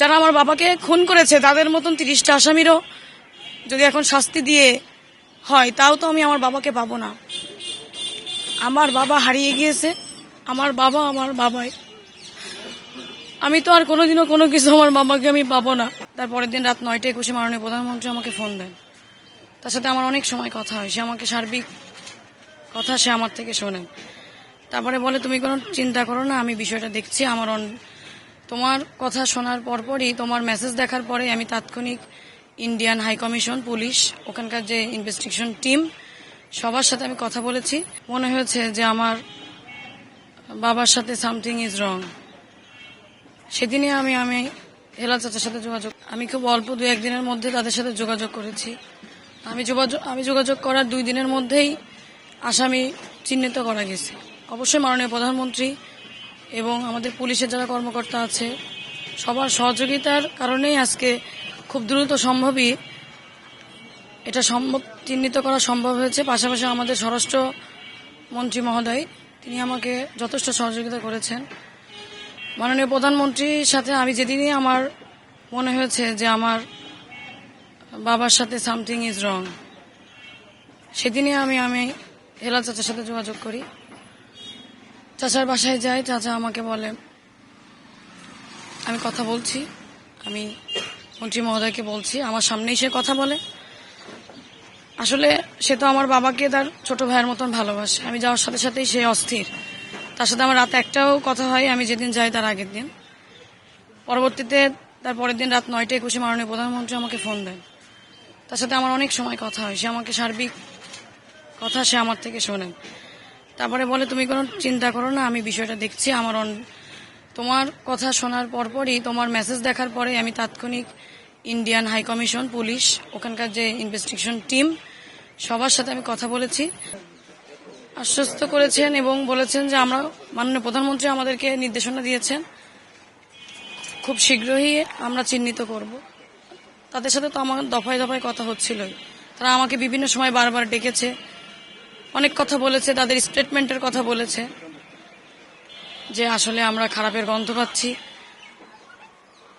যারা আমার বাবাকে খুন করেছে, তাদের মতন তিরিশটা আসামিরও যদি এখন শাস্তি দিয়ে হয়, তাও তো আমি আমার বাবাকে পাবো না। আমার বাবা হারিয়ে গিয়েছে, আমার বাবা আমার বাবাই। আমি তো আর কোনোদিনও কোনো কিছু আমার বাবাকে আমি পাবো না। তারপরের দিন রাত নয়টা একুশে মাননীয় প্রধানমন্ত্রী আমাকে ফোন দেন। তার সাথে আমার অনেক সময় কথা হয়, সে আমাকে সার্বিক কথা সে আমার থেকে শোনেন। তারপরে বলে, তুমি কোনো চিন্তা করো না, আমি বিষয়টা দেখছি, আমার তোমার কথা শোনার পরপরই, তোমার মেসেজ দেখার পরে আমি তাৎক্ষণিক ইন্ডিয়ান হাই কমিশন পুলিশ ওখানকার যে ইনভেস্টিগেশন টিম সবার সাথে আমি কথা বলেছি। মনে হয়েছে যে আমার বাবার সাথে সামথিং ইজ রং সেদিনই আমি আমি হেলাল চাচার সাথে যোগাযোগ, আমি খুব অল্প দু একদিনের মধ্যে তাদের সাথে যোগাযোগ করেছি। আমি যোগাযোগ আমি যোগাযোগ করার দুই দিনের মধ্যেই আসামি চিহ্নিত করা গেছে। অবশ্যই মাননীয় প্রধানমন্ত্রী এবং আমাদের পুলিশের যারা কর্মকর্তা আছে, সবার সহযোগিতার কারণেই আজকে খুব দ্রুত সম্ভবই এটা সম্ভব, চিহ্নিত করা সম্ভব হয়েছে। পাশাপাশি আমাদের স্বরাষ্ট্র মন্ত্রী মহোদয়, তিনি আমাকে যথেষ্ট সহযোগিতা করেছেন। মাননীয় প্রধানমন্ত্রীর সাথে আমি যেদিনই আমার মনে হয়েছে যে আমার বাবার সাথে সামথিং ইজ রং, সেদিনই আমি আমি হেলাল চাচার সাথে যোগাযোগ করি। চাচার বাসায় যাই চাচা আমাকে বলে, আমি কথা বলছি, আমি মন্ত্রী মহোদয়কে বলছি, আমার সামনেই সে কথা বলে। আসলে সে তো আমার বাবাকে তার ছোট ভাইয়ের মতন ভালোবাসে। আমি যাওয়ার সাথে সাথেই সে অস্থির। তার সাথে আমার রাত একটাও কথা হয়, আমি যেদিন যাই তার আগের দিন। পরবর্তীতে তার পরের দিন রাত নয়টা একুশে মাননীয় প্রধানমন্ত্রী আমাকে ফোন দেন। তার সাথে আমার অনেক সময় কথা হয়। সে আমাকে সার্বিক কথা সে আমার থেকে শোনেন। তারপরে বলে, তুমি কোনো চিন্তা করো না, আমি বিষয়টা দেখছি, আমার তোমার কথা শোনার পরপরই, তোমার মেসেজ দেখার পরে আমি তাৎক্ষণিক ইন্ডিয়ান হাই কমিশন পুলিশ ওখানকার যে ইনভেস্টিগেশন টিম সবার সাথে আমি কথা বলেছি। আশ্বস্ত করেছেন এবং বলেছেন যে আমরা মাননীয় প্রধানমন্ত্রী আমাদেরকে নির্দেশনা দিয়েছেন, খুব শীঘ্রই আমরা চিহ্নিত করব। তাদের সাথে তো আমার দফায় দফায় কথা হচ্ছিলই। তারা আমাকে বিভিন্ন সময় বারবার ডেকেছে। অনেক কথা বলেছে, তাদের স্টেটমেন্টের কথা বলেছে যে আসলে আমরা খারাপের গন্ধ পাচ্ছি।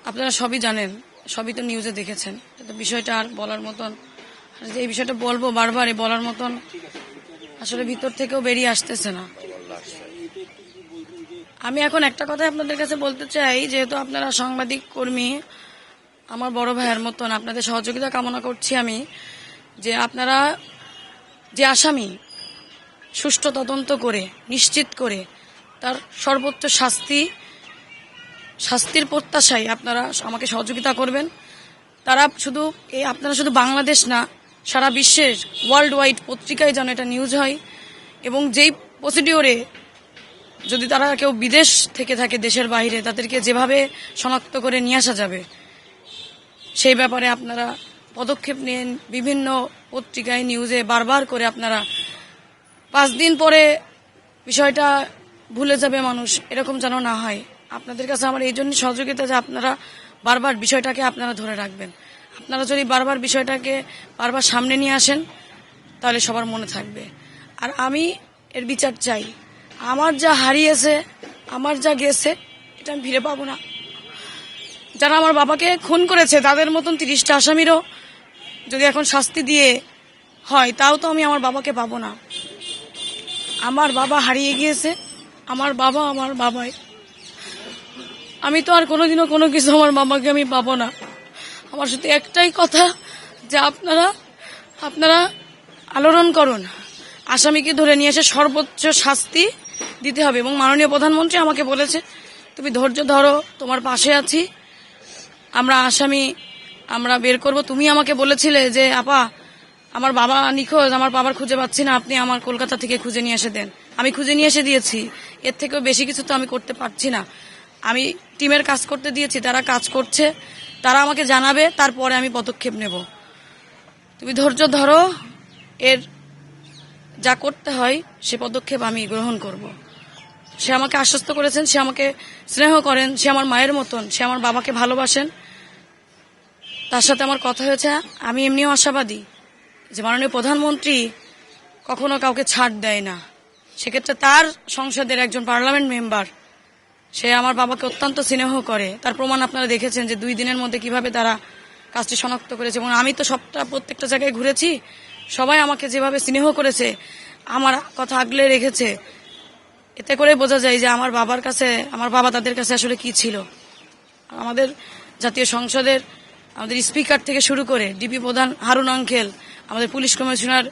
আপনারা সবই জানেন, সবই তো নিউজে দেখেছেন। বিষয়টা আর বলার মতন এই বিষয়টা বলব বারবারই বলার মতন আসলে ভিতর থেকেও বেরিয়ে আসতেছে না। আমি এখন একটা কথা আপনাদের কাছে বলতে চাই, যেহেতু আপনারা সাংবাদিক কর্মী, আমার বড় ভাইয়ের মতন আপনাদের সহযোগিতা কামনা করছি আমি, যে আপনারা যে আসামি সুষ্ঠু তদন্ত করে, নিশ্চিত করে তার সর্বোচ্চ শাস্তি, শাস্তির প্রত্যাশায় আপনারা আমাকে সহযোগিতা করবেন। তারা শুধু এই আপনারা শুধু বাংলাদেশ না, সারা বিশ্বের ওয়ার্ল্ড ওয়াইড পত্রিকায় যেন এটা নিউজ হয় এবং যেই প্রসিডিওরে যদি তারা কেউ বিদেশ থেকে থাকে, দেশের বাইরে, তাদেরকে যেভাবে শনাক্ত করে নিয়ে আসা যাবে, সেই ব্যাপারে আপনারা পদক্ষেপ নিন। বিভিন্ন পত্রিকায় নিউজে বারবার করে আপনারা পাঁচ দিন পরে বিষয়টা ভুলে যাবে মানুষ, এরকম যেন না হয়। আপনাদের কাছে আমার এই জন্য সহযোগিতা যে আপনারা বারবার বিষয়টাকে আপনারা ধরে রাখবেন। আপনারা যদি বারবার বিষয়টাকে বারবার সামনে নিয়ে আসেন, তাহলে সবার মনে থাকবে। আর আমি এর বিচার চাই। আমার যা হারিয়েছে, আমার যা গেছে, এটা আমি ফিরে পাবো না। যারা আমার বাবাকে খুন করেছে, তাদের মতন তিরিশটা আসামিরও যদি এখন শাস্তি দিয়ে হয়, তাও তো আমি আমার বাবাকে পাবো না। আমার বাবা হারিয়ে গিয়েছে। আমার বাবা, আমার বাবাই। আমি তো আর কোনোদিনও কোনো কিছু আমার বাবাকে আমি পাবো না। আমার শুধু একটাই কথা, যে আপনারা আপনারা আলোড়ন করুন। আসামিকে ধরে নিয়ে এসে সর্বোচ্চ শাস্তি দিতে হবে এবং মাননীয় প্রধানমন্ত্রী আমাকে বলেছে, তুমি ধৈর্য ধরো, তোমার পাশে আছি। আমরা আসামি, আমরা বের করব। তুমি আমাকে বলেছিলে যে, আপা আমার বাবা নিখোঁজ, আমার বাবার খুঁজে পাচ্ছি না, আপনি আমার কলকাতা থেকে খুঁজে নিয়ে এসে দেন। আমি খুঁজে নিয়ে এসে দিয়েছি। এর থেকেও বেশি কিছু তো আমি করতে পারছি না। আমি টিমের কাজ করতে দিয়েছি, তারা কাজ করছে, তারা আমাকে জানাবে, তারপরে আমি পদক্ষেপ নেব। তুমি ধৈর্য ধরো, এর যা করতে হয়, সে পদক্ষেপ আমি গ্রহণ করব। সে আমাকে আশ্বস্ত করেছেন, সে আমাকে স্নেহ করেন, সে আমার মায়ের মতন, সে আমার বাবাকে ভালোবাসেন। তার সাথে আমার কথা হয়েছে, আমি এমনিও আশাবাদী। যে মাননীয় প্রধানমন্ত্রী কখনো কাউকে ছাড় দেয় না। সেক্ষেত্রে তার সংসদের একজন পার্লামেন্ট মেম্বার, সে আমার বাবাকে অত্যন্ত স্নেহ করে। তার প্রমাণ আপনারা দেখেছেন যে দুই দিনের মধ্যে কীভাবে তারা কাজটি শনাক্ত করেছে এবং আমি তো সবটা প্রত্যেকটা জায়গায় ঘুরেছি। সবাই আমাকে যেভাবে স্নেহ করেছে, আমার কথা আগলে রেখেছে, এতে করে বোঝা যায় যে আমার বাবার কাছে, আমার বাবা তাদের কাছে আসলে কি ছিল। আমাদের জাতীয় সংসদের আমাদের স্পিকার থেকে শুরু করে ডিপি প্রধান হারুন আঙ্কেল, আমাদের পুলিশ কমিশনার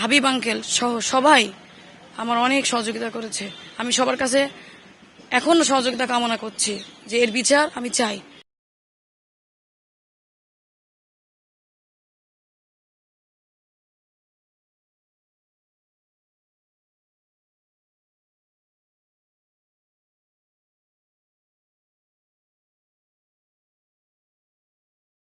হাবিব আঙ্কেল সহ সবাই আমার অনেক সহযোগিতা করেছে। আমি সবার কাছে এখনও সহযোগিতা কামনা করছি যে এর বিচার আমি চাই।